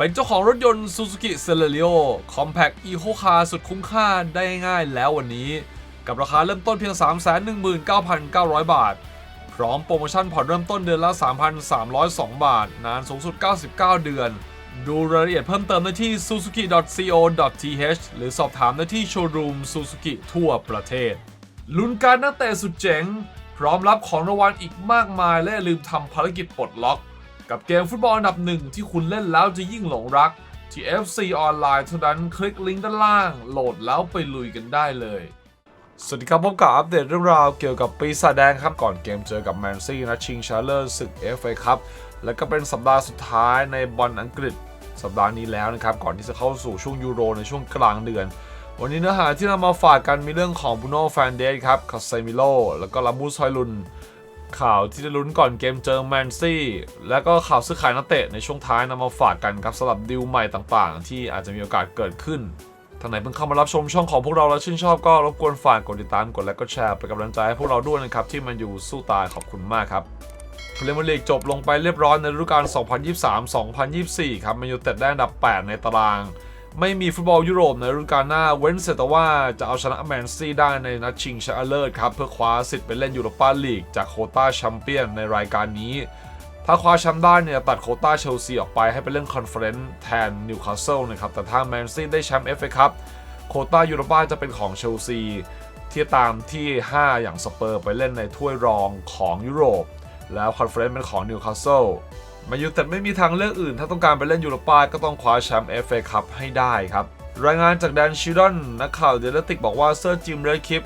เป็นเจ้าของรถยนต์ Suzuki Celerio Compact Eco Car สุดคุ้มค่าได้ง่ายแล้ววันนี้ กับราคาเริ่มต้นเพียง 319,900 บาท พร้อมโปรโมชั่นผ่อนเริ่มต้นเดือนละ 3,302 บาท นานสูงสุด 99 เดือน ดูรายละเอียดเพิ่มเติมได้ที่ suzuki.co.th หรือสอบถามได้ที่โชว์รูม Suzuki ทั่วประเทศ ลุ้นการนักเตะสุดเจ๋ง พร้อมรับของรางวัลอีกมากมายและลืมทำภารกิจปลดล็อก กับเกมฟุตบอลอันดับหนึ่งที่คุณเล่นแล้วจะยิ่งหลงรัก ที่ FC ออนไลน์เท่านั้นคลิกลิงก์ด้านล่าง โหลดแล้วไปลุยกันได้เลยสวัสดีครับพบกับอัปเดตเรื่องราวเกี่ยวกับปีศาจแดงครับ ก่อนเกมเจอกับแมนซี่นัชิงชาเลอร์ศึก FA ครับและก็เป็นสัปดาห์สุดท้ายในบอลอังกฤษสัปดาห์นี้แล้วนะครับ ก่อนที่จะเข้าสู่ช่วงยูโรในช่วงกลางเดือน วันนี้เนื้อหาที่นำมาฝากกันมีเรื่องของบูโน่แฟนเดสครับคาเซมิโลแล้วก็ลามูสฮลุน ข่าวที่จะลุ้นก่อนเกมเจอแมนซี่ แล้วก็ข่าวซื้อขายนักเตะในช่วงท้ายนำมาฝากกันครับสำหรับดิวใหม่ต่างๆ ที่อาจจะมีโอกาสเกิดขึ้นท่านไหนเพิ่งเข้ามารับชมช่องของพวกเราแล้วชื่นชอบก็รบกวนฝากกดติดตามกดไลค์กดแชร์เป็นกำลังใจให้พวกเราด้วยนะครับที่มันอยู่สู้ตายขอบคุณมากครับพรีเมียร์ลีกจบลงไปเรียบร้อยในฤดูกาล 2023-2024 ครับแมนอยู่เต็ดได้อันดับ 8 ในตาราง ไม่มีฟุตบอลยุโรปในฤดูกาลหน้า เว้นเสียแต่ว่าจะเอาชนะแมนซีได้ในนัดชิงชนะเลิศครับ เพื่อคว้าสิทธิ์ไปเล่นยูโรปาลีกจากโคต้าแชมเปี้ยนในรายการนี้ ถ้าคว้าแชมป์ได้เนี่ยตัดโคต้าเชลซีออกไปให้ไปเล่นคอนเฟอเรนซ์แทนนิวคาสเซิลนะครับ แต่ถ้าแมนซีได้แชมป์เอฟเอคัพโคต้ายูโรปาจะเป็นของเชลซีที่ตามที่ 5 อย่างสเปอร์ไปเล่นในถ้วยรองของยุโรป แล้วคอนเฟอเรนซ์เป็นของนิวคาสเซิล มายูแต่ไม่มีทางเลือกอื่น ถ้าต้องการไปเล่นยูโรปาก็ต้องคว้าแชมป์เอฟเอคัพให้ได้ครับ รายงานจากแดนชิดอนนักข่าวเดลติกบอกว่าเซอร์จิมเรดคิป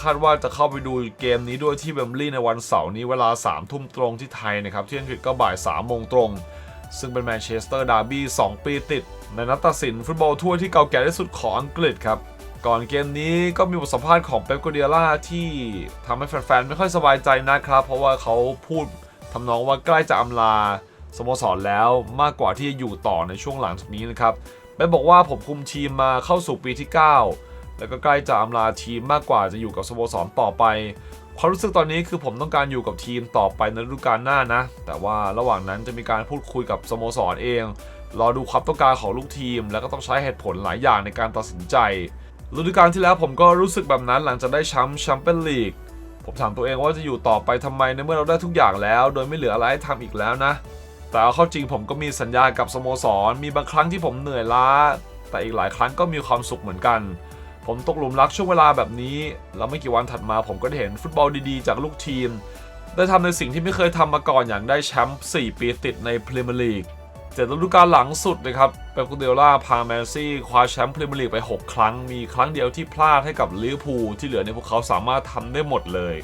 คาดว่าจะเข้าไปดูเกมนี้ด้วยที่เวมบลีย์ในวันเสาร์นี้เวลา 3 ทุ่มตรงที่ไทยนะครับที่อังกฤษก็บ่าย3โมงตรง ซึ่งเป็นแมนเชสเตอร์ดาร์บี้2ปีติด ในนัดตัดสินฟุตบอลทั่วที่เก่าแก่ที่สุดของอังกฤษครับ ก่อนเกมนี้ก็มีบทสัมภาษณ์ของเป๊ปกัวเดียล่าที่ทำให้แฟนๆ ไม่ค่อยสบายใจนะครับ เพราะว่าเขาพูดทำนองว่าใกล้จะอำลา สโมสรแล้วมากกว่าที่จะอยู่ต่อในช่วงหลังจากนี้นะครับเป๊ปบอกว่าผมคุมทีมมาเข้าสู่ปีที่ 9 แล้วก็ใกล้จะอำลาทีมมากกว่าจะอยู่กับสโมสรต่อไปความรู้สึกตอนนี้คือผมต้องการอยู่กับทีมต่อไปในฤดูกาลหน้านะ แต่ว่าระหว่างนั้นจะมีการพูดคุยกับสโมสรเอง รอดูความต้องการของลูกทีม แล้วก็ต้องใช้เหตุผลหลายอย่างในการตัดสินใจ ฤดูกาลที่แล้วผมก็รู้สึกแบบนั้นหลังจากได้แชมป์แชมเปี้ยนลีก ผมถามตัวเองว่าจะอยู่ต่อไปทำไมในเมื่อเราได้ทุกอย่างแล้ว โดยไม่เหลืออะไรให้ทำอีกแล้วนะ แต่เอาเข้าจริงผมก็มีสัญญากับสโมสร มีบางครั้งที่ผมเหนื่อยล้า แต่อีกหลายครั้งก็มีความสุขเหมือนกัน ผมตกหลุมรักช่วงเวลาแบบนี้ แล้วไม่กี่วันถัดมาผมก็ได้เห็นฟุตบอลดีๆ จากลูกทีม ได้ทำในสิ่งที่ไม่เคยทำมาก่อนอย่างได้แชมป์ 4 ปีติดในพรีเมียร์ลีกเจ็ดฤดูกาลหลังสุดนะครับเป๊ปกูเดล่าพาแมนซี่คว้าแชมป์พรีเมียร์ลีกไป 6 ครั้ง มีครั้งเดียวที่พลาดให้กับลิเวอร์พูลที่เหลือในพวกเขาสามารถทำได้หมดเลย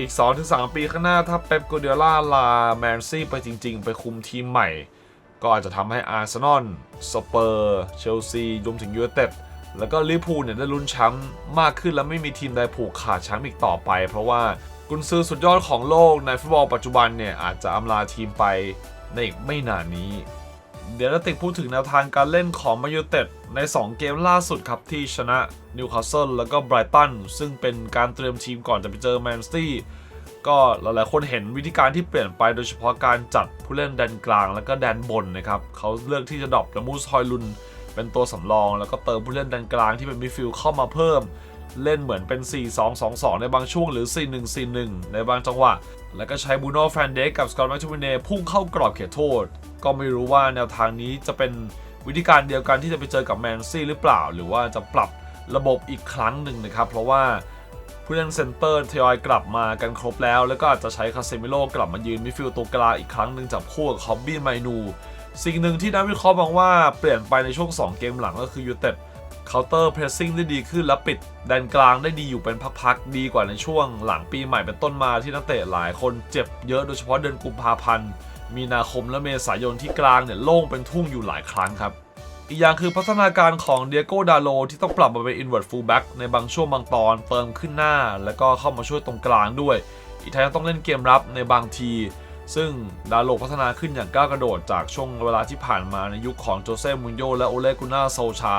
อีก 2-3 ปีข้างหน้าถ้าเป๊ปกูเดล่าลาแมนซี่ไปจริง ๆ ไปคุมทีมใหม่ ก็อาจจะทำให้อาร์เซนอลสเปอร์ เชลซีรวมถึงยูไนเต็ดแล้วก็ลิเวอร์พูลเนี่ยได้ลุ้นแชมป์มากขึ้นและไม่มีทีมใดผูกขาดแชมป์อีกต่อไป เพราะว่ากุนซือสุดยอดของโลกในฟุตบอลปัจจุบันเนี่ยอาจจะอำลาทีมไปในอีกไม่นานนี้ เดี๋ยวเราติดพูดถึงแนวทางการเล่นของมายูเต็ดใน 2 เกมล่าสุดครับที่ชนะนิวคาสเซิลแล้วก็ไบรตันซึ่งเป็นการเตรียมทีมก่อนจะไปเจอแมนซีก็หลายๆ คนเห็นวิธีการที่เปลี่ยนไปโดยเฉพาะการจัดผู้เล่นแดนกลางแล้วก็แดนบนนะครับเขาเลือกที่จะดรอปละมูสฮอยลุน เป็นตัวสำรอง แล้วก็เติมผู้เล่นแดนกลางที่เป็นมิดฟิลด์เข้ามาเพิ่ม เล่นเหมือนเป็น 4-2-2-2 ในบางช่วงหรือ 4-1-4-1 ในบางจังหวะ แล้วก็ใช้บูโน่แฟนเดกกับสกอตแมคทูเน่พุ่งเข้ากรอบเขตโทษ ก็ไม่รู้ว่าแนวทางนี้จะเป็นวิธีการเดียวกันที่จะไปเจอกับแมนซี่หรือเปล่า หรือว่าจะปรับระบบอีกครั้งหนึ่งนะครับ เพราะว่าผู้เล่นเซนเตอร์ทยอยกลับมากันครบแล้ว แล้วก็อาจจะใช้คาเซมิโลกลับมายืนมิฟิลตัวกลางอีกครั้งหนึ่งจากคู่กับคอบบี้ไมนู สิ่งหนึ่งที่นักวิเคราะห์มองว่าเปลี่ยนไปในช่วง 2 เกมหลังก็คือยูเต็ด เคาน์เตอร์เพรสซิ่งได้ดีขึ้นและปิดแดนกลางได้ดีอยู่เป็นพักๆดีกว่าในช่วงหลังปีใหม่เป็นต้นมาที่นักเตะหลายคนเจ็บเยอะโดยเฉพาะเดือนกุมภาพันธ์ มีนาคมและเมษายนที่กลางเนี่ยโล่งเป็นทุ่งอยู่หลายครั้งครับ อีกอย่างคือพัฒนาการของเดียโก้ดาโลที่ต้องปรับมาเป็น inward fullback ในบางช่วงบางตอนเติมขึ้นหน้า แล้วก็เข้ามาช่วยตรงกลางด้วย อีกทั้งยังต้องเล่นเกมรับในบางที ซึ่งดาโลพัฒนาขึ้นอย่างก้าวกระโดดจากช่วงเวลาที่ผ่านมาในยุคของโจเซ่มุนโยและโอเลกุน่าโซชา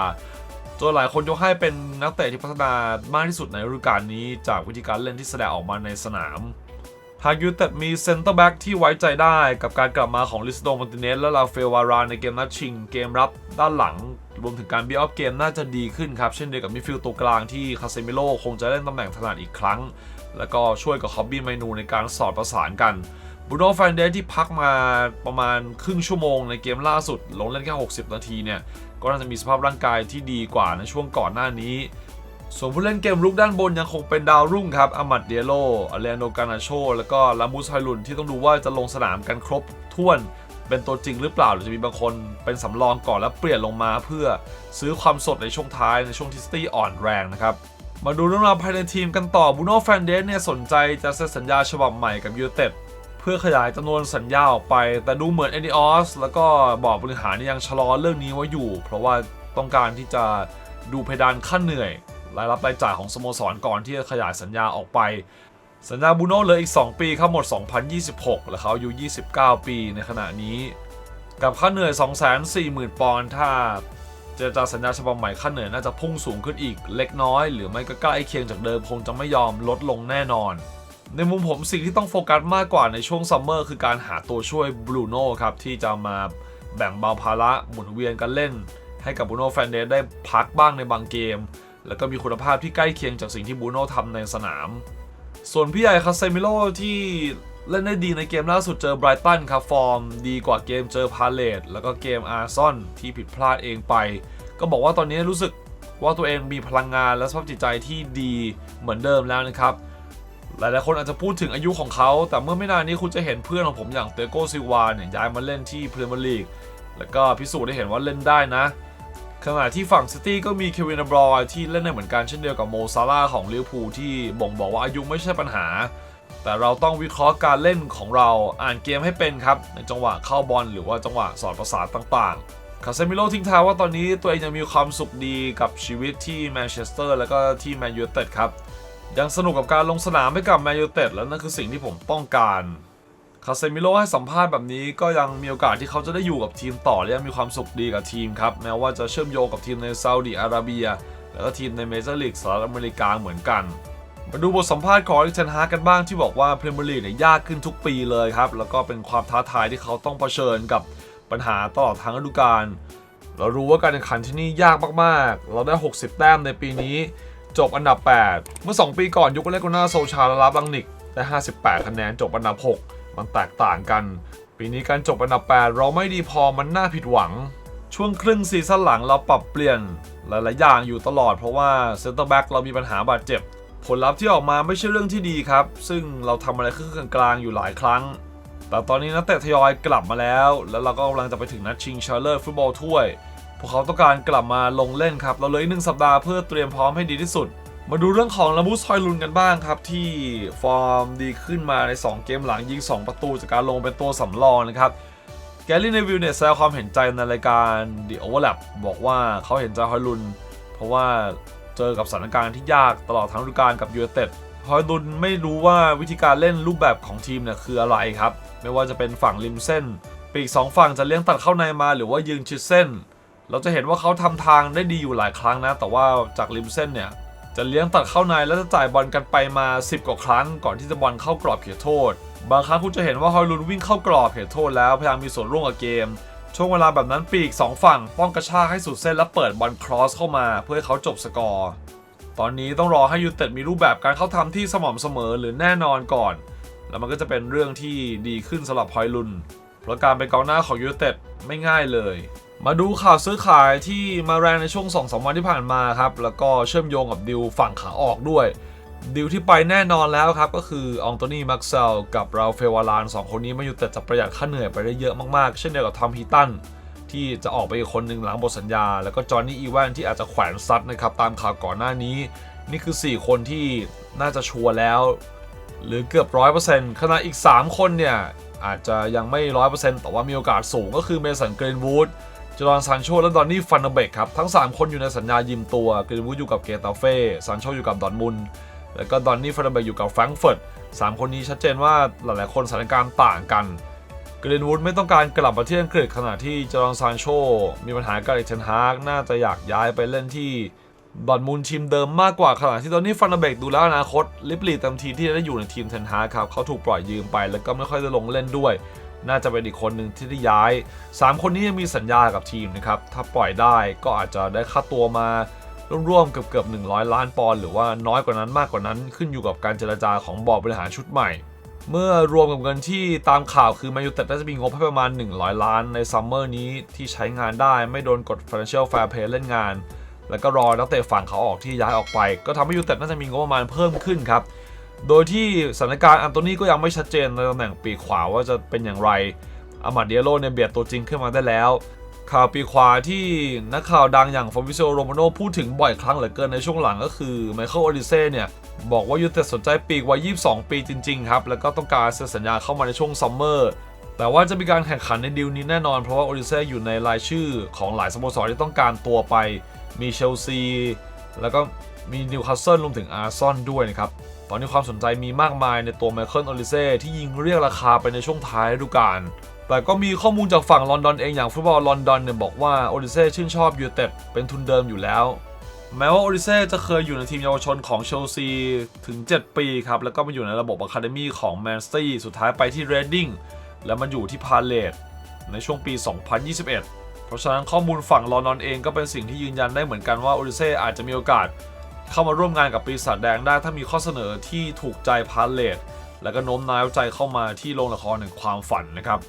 จนหลายคนยกให้เป็นนักเตะที่พัฒนามากที่สุดในฤดูกาลนี้ จากวิธีการเล่นที่แสดงออกมาในสนามหากยูเต็ดมีเซนเตอร์แบ็กที่ไว้ใจได้กับการกลับมาของลิสโดมอนติเนสและลาเฟวารานในเกมนัดชิง เกมรับด้านหลัง รวมถึงการบีออฟเกมน่าจะดีขึ้นครับ เช่นเดียวกับมิดฟิลตัวกลางที่คาเซมิโลคงจะเล่นตำแหน่งถนัดอีกครั้ง แล้วก็ช่วยกับคอบบี้ไมนูในการสอดประสานกัน บูโน่แฟนเดสที่พักมาประมาณครึ่งชั่วโมงในเกมล่าสุด ลงเล่นแค่ 60 นาทีเนี่ย ก็น่าจะมีสภาพร่างกายที่ดีกว่าในช่วงก่อนหน้านี้ ส่วนผู้เล่นเกมลุกด้านบนยังคงเป็นดาวรุ่งครับอามัดเดียโลอเลนโดกานาโช แล้วก็ลามูสไฮลุนที่ต้องดูว่าจะลงสนามกันครบถ้วนเป็นตัวจริงหรือเปล่าหรือจะมีบางคนเป็นสำรองก่อนแล้วเปลี่ยนลงมาเพื่อซื้อความสดในช่วงท้ายในช่วงที่สตี้อ่อนแรงนะครับมาดูเรื่องราวภายในทีมกันต่อบูโน่แฟนเดสเนี่ยสนใจจะเซ็นสัญญาฉบับใหม่กับยูเต็ด เพื่อขยายจำนวนสัญญาออกไป แต่ดูเหมือนเอนิออสแล้วก็บอร์ดบริหารเนี่ยยังชะลอเรื่องนี้ไว้อยู่ เพราะว่าต้องการที่จะดูเพดานขั้นเหนื่อย รายรับรายจ่ายของสโมสรก่อนที่จะขยายสัญญาออกไป สัญญาบูโน่เหลืออีก 2 ปีเข้าหมด 2026 และเขาอายุ 29 ปีในขณะนี้ กับค่าเหนื่อย 240,000 ปอนด์ถ้าเจรจาสัญญาฉบับใหม่ค่าเหนื่อยน่าจะพุ่งสูงขึ้นอีกเล็กน้อย หรือไม่ก็ใกล้เคียงจากเดิมคงจะไม่ยอมลดลงแน่นอน ในมุมผมสิ่งที่ต้องโฟกัสมากกว่าในช่วงซัมเมอร์คือการหาตัวช่วยบรูโน่ครับ ที่จะมาแบ่งเบาภาระหมุนเวียนกันเล่น ให้กับบรูโน่แฟนเดสได้พักบ้างในบางเกม แล้วก็มีคุณภาพที่ใกล้เคียงจากสิ่งที่บรูโน่ทำในสนาม ส่วนพี่ใหญ่คาเซมิโลที่เล่นได้ดีในเกมล่าสุดเจอไบรตันครับฟอร์ม ดีกว่าเกมเจอพาเลตแล้วก็เกมอาร์ซอนที่ผิดพลาดเองไป ก็บอกว่าตอนนี้รู้สึกว่าตัวเองมีพลังงานและสภาพจิตใจที่ดีเหมือนเดิมแล้วนะครับ หลายๆคนอาจจะพูดถึงอายุของเขา แต่เมื่อไม่นานนี้คุณจะเห็นเพื่อนของผมอย่างเตโกซิวานเนี่ยย้ายมาเล่นที่พรีเมียร์ลีก แล้วก็พิสูจน์ได้เห็นว่าเล่นได้นะ ขณะที่ฝั่งซิตี้ก็มีเควินบรอยที่เล่นได้เหมือนกันเช่นเดียวกับโมซาร่าของลิเวอร์พูลที่บ่งบอกว่าอายุไม่ใช่ปัญหา แต่เราต้องวิเคราะห์การเล่นของเราอ่านเกมให้เป็นครับ ในจังหวะเข้าบอลหรือว่าจังหวะสอดประสานต่างๆ คาเซมิโลทิ้งท้ายว่าตอนนี้ตัวเองยังมีความสุขดีกับชีวิตที่แมนเชสเตอร์แล้วก็ที่แมนยูไนเต็ดครับ ยังสนุกกับการลงสนามให้กับแมนยูเต็ดแล้วนั่นคือสิ่งที่ผมต้องการ คาเซมิโลให้สัมภาษณ์แบบนี้ก็ยังมีโอกาสที่เขาจะได้อยู่กับทีมต่อและยังมีความสุขดีกับทีมครับ แม้ว่าจะเชื่อมโยงกับทีมในซาอุดิอาระเบีย แล้วก็ทีมในเมเจอร์ลีกสหรัฐอเมริกาเหมือนกัน มาดูบทสัมภาษณ์ของอริกเทนฮากกันบ้างที่บอกว่าพรีเมียร์ลีกเนี่ยยากขึ้นทุกปีเลยครับแล้วก็เป็นความท้าทายที่เขาต้องเผชิญกับปัญหาตลอดทั้งฤดูกาลเรารู้ว่าการแข่งขันที่นี่ยากมากๆ เราได้ 60 แต้มในปีนี้ จบอันดับ 8 เมื่อ 2 ปีก่อนยุคเลโกนาโซชาและรับลังนิกได้ 58 คะแนนจบอันดับ 6 มันแตกต่างกัน ปีนี้การจบอันดับ 8 เราไม่ดีพอมันน่าผิดหวัง ช่วงครึ่งซีซั่นหลังเราปรับเปลี่ยนหลาย ๆ อย่างอยู่ตลอดเพราะว่าเซนเตอร์แบ็กเรามีปัญหาบาดเจ็บ ผลลัพธ์ที่ออกมาไม่ใช่เรื่องที่ดีครับ ซึ่งเราทำอะไรครึ่งกลางๆอยู่หลายครั้ง แต่ตอนนี้นักเตะทยอยกลับมาแล้ว แล้วเราก็กำลังจะไปถึงนัดชิงชาเลอร์ฟุตบอลถ้วย พวกเขาต้องการกลับมาลงเล่นครับ เราเหลยหนึ่งสัปดาห์เพื่อเตรียมพร้อมให้ดีที่สุด มาดูเรื่องของลามูสฮอยลุนกันบ้างครับ ที่ฟอร์มดีขึ้นมาใน 2 เกมหลังยิง 2 ประตูจากการลงเป็นตัวสำรองนะครับแกลลี่เนวิลเนี่ยแสดงความเห็นใจในรายการ The Overlap บอกว่าเขาเห็นใจฮอยลุน เพราะว่าเจอกับสถานการณ์ที่ยากตลอดทั้งฤดูกาลกับยูไนเต็ดฮอยลุนไม่รู้ว่าวิธีการเล่นรูปแบบของทีมเนี่ยคืออะไรครับ ไม่ว่าจะเป็นฝั่งริมเส้น ปีกสองฝั่งจะเลี้ยงตัดเข้าในมาหรือว่ายืนชิดเส้น เราจะเห็นว่าเขาทำทางได้ดีอยู่หลายครั้งนะ แต่ว่าจากริมเส้นเนี่ย จะเลี้ยงตัดเข้าในแล้วจะจ่ายบอลกันไปมา 10 กว่าครั้ง ก่อนที่จะบอลเข้ากรอบเขตโทษ บางครั้งคุณจะเห็นว่าฮอยลุนวิ่งเข้ากรอบเขตโทษแล้วพยายามมีส่วนร่วมกับเกม ช่วงเวลาแบบนั้นปีกสองฝั่งป้องกระชากให้สุดเส้นแล้วเปิดบอลครอสเข้ามา เพื่อให้เขาจบสกอร์ ตอนนี้ต้องรอให้ยูเต็ดมีรูปแบบการเข้าทำที่สม่ำเสมอหรือแน่นอนก่อน แล้วมันก็จะเป็นเรื่องที่ดีขึ้นสำหรับฮอยลุนเพราะการเป็นกองหน้าของยูเต็ดไม่ง่ายเลย มาดูข่าวซื้อขายที่มาแรงในช่วง 2-3วันที่ผ่านมาครับ แล้วก็เชื่อมโยงกับดิวฝั่งขาออกด้วย ดิวที่ไปแน่นอนแล้วครับ ก็คือองโตนี่มักเซลกับราเฟลวารานสองคนนี้มาอยู่แต่จะประหยัดค่าเหนื่อยไปได้เยอะมากๆ เช่นเดียวกับทอมฮีตัน ที่จะออกไปอีกคนหนึ่งหลังหมดสัญญา แล้วก็จอห์นนี่อีแวนที่อาจจะแขวนซัดนะครับตามข่าวก่อนหน้านี้ นี่คือ 4 คนที่น่าจะชัวร์แล้ว หรือเกือบร้อยเปอร์เซ็นต์ขณะอีก 3 คนเนี่ยอาจจะยังไม่ร้อยเปอร์เซ็นต์แต่ว่ามีโอกาสสูงก็คือเมสันเกรนวูด จอร์นซานโชและดอนนี่ฟันเดเบกครับ ทั้ง 3 คนอยู่ในสัญญายิมตัวเกรนวูดอยู่กับเกตาเฟ่ซานโชอยู่กับดอนมุน แล้วก็ดอนนี่ฟันเดเบกอยู่กับแฟรงก์เฟิร์ตสามคนนี้ชัดเจนว่าหลายๆคนสถานการณ์ต่างกันเกรนวูดไม่ต้องการกลับมาที่อังกฤษขณะที่จอร์นซานโชมีปัญหากับเอเทนฮาร์กน่าจะอยากย้ายไปเล่นที่ดอร์ทมูลทีมเดิมมากกว่าขณะที่ตอนนี้ฟันเดอร์เบกดูแล้วอนาคตลิบลีเต็มทีที่ได้อยู่ในทีมเทนฮากครับเขาถูกปล่อยยืมไปแล้วก็ไม่ค่อยได้ลงเล่นด้วย น่าจะเป็นอีกคนหนึ่งที่ได้ย้าย 3 คนนี้ยังมีสัญญากับทีมนะครับ ถ้าปล่อยได้ก็อาจจะได้ค่าตัวมาร่วมๆเกือบเกือบ100 ล้านปอนด์หรือว่าน้อยกว่านั้นมากกว่านั้นขึ้นอยู่กับการเจรจาของบอร์ดบริหารชุดใหม่ เมื่อรวมกับเงินที่ตามข่าวคือมนยูเต็ดน่าจะมีงบให้ประมาณ 100 ล้านในซัมเมอร์นี้ที่ใช้งานได้ไม่โดนกด Financial Fair Play เล่นงาน แล้วก็รอนักเตะฝั่งเขาออกที่ย้ายออกไป ก็ทำให้ยูเต็ดน่าจะมีงบประมาณเพิ่มขึ้นครับ โดยที่สถานการณ์อันโตนีก็ยังไม่ชัดเจนในตำแหน่งปีกขวาว่าจะเป็นอย่างไรอามาเดียโลเนี่ยเบียดตัวจริงขึ้นมาได้แล้ว ข่าวปีกขวาที่นักข่าวดังอย่างฟอร์มิโซโรมาโนพูดถึงบ่อยครั้งเหลือเกินในช่วงหลังก็คือไมเคิลโอดิเซ่เนี่ยบอกว่ายูเต็ดสนใจปีกวัย 22 ปีจริง ๆ ครับ แล้วก็ต้องการเซ็นสัญญาเข้ามาในช่วงซัมเมอร์แต่ว่าจะมีการแข่งขันในดีลนี้แน่นอนเพราะว่าโอดิเซ่อยู่ในรายชื่อของหลายสโมสรที่ต้องการตัวไปมีเชลซีแล้วก็มีนิวคาสเซิลรวมถึงอาร์ซอนด้วยนะครับ ตอนนี้ความสนใจมีมากมายในตัวไมเคิลโอลิเซ่ที่ยิงเรียกราคาไปในช่วงท้ายฤดูกาล แต่ก็มีข้อมูลจากฝั่งลอนดอนเองอย่างฟุตบอลลอนดอนเนี่ยบอกว่าโอลิเซ่ชื่นชอบยูเต็ดเป็นทุนเดิมอยู่แล้ว แม้ว่าโอลิเซ่จะเคยอยู่ในทีมเยาวชนของเชลซีถึง 7 ปีครับ แล้วก็มาอยู่ในระบบอะคาเดมี่ของแมนสตี้สุดท้ายไปที่เรดดิ้งแล้วมาอยู่ที่พาเลตในช่วงปี 2021 เพราะฉะนั้นข้อมูลฝั่งลอนดอนเองก็เป็นสิ่งที่ยืนยันได้เหมือนกันว่าโอลิเซ่อาจจะมีโอกาส เข้ามาร่วมงานกับปีศาจแดงได้ถ้ามีข้อเสนอที่ถูกใจพาเลตแล้วก็โน้มน้าวใจเข้ามาที่โรงละครแห่งความฝันนะครับ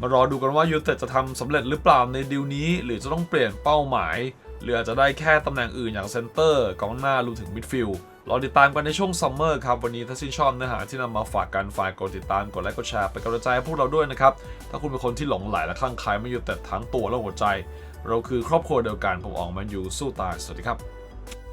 มารอดูกันว่ายูเต็ดจะทำสำเร็จหรือเปล่าในดีลนี้ หรือจะต้องเปลี่ยนเป้าหมายหรืออาจจะได้แค่ตำแหน่งอื่นอย่างเซนเตอร์กองหน้ารวมถึงมิดฟิลด์รอติดตามกันในช่วงซัมเมอร์ครับ วันนี้ถ้าชื่นชอบเนื้อหาที่นำมาฝากกันฝากกดติดตามกดไลค์กดแชร์เป็นกำลังใจให้พวกเราด้วยนะครับ ถ้าคุณเป็นคนที่หลงไหลและคลั่งไคล้ไม่ยูไนเต็ดทั้งตัวและหัวใจ เราคือครอบครัวเดียวกันผมออกแมนยูสู้ตายสวัสดีครับ